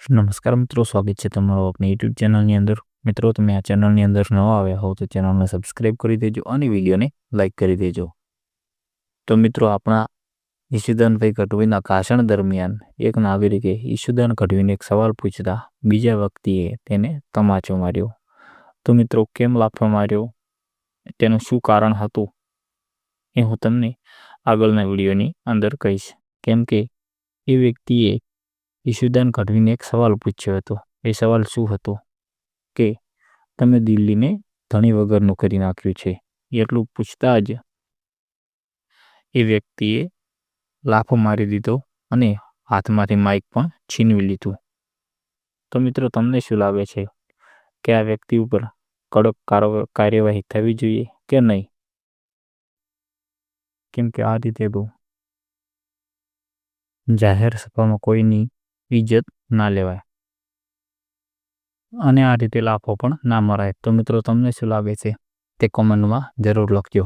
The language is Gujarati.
નમસ્કાર મિત્રો, સ્વાગત છે તમારો આપણી યુટ્યુબ ચેનલની અંદર. મિત્રો, તમે આ ચેનલની અંદર ન આવ્યા હોવ તો ચેનલને સબસ્ક્રાઈબ કરી દેજો અને વિડીયોને લાઇક કરી દેજો. તો મિત્રો, આપણા ઈશુદાનભાઈ ગઢવીના ભાષણ દરમિયાન એક નાગરિકે ઈશુદાન ગઢવીને એક સવાલ પૂછતા બીજા વ્યક્તિએ તેને તમાચો માર્યો. તો મિત્રો, કેમ લાફો માર્યો? તેનું શું કારણ હતું? એ હું તમને આગળના વિડીયોની અંદર કહીશ. કેમ કે એ વ્યક્તિએ ઈશુદાન ગઢવીને એક સવાલ પૂછ્યો હતો. એ સવાલ શું હતો? કે, તમે દિલ્હીને ધણી વગરનું કરી નાખ્યું છે. એટલું પૂછતા જ એ વ્યક્તિએ લાફો મારી દીધો અને હાથમાંથી માઇક પણ છીનવી લીધું. તો મિત્રો, તમને શું લાગે છે કે આ વ્યક્તિ ઉપર કડક કાર્યવાહી થવી જોઈએ કે નહીં? કેમ કે આ રીતે બહુ જાહેર સભામાં કોઈની ઇજ્જત ના લેવાય. અને આ રીતે લાફો પણ ના મરાય. તો મિત્રો, તમને શું લાગે છે તે કોમેન્ટમાં જરૂર લખજો.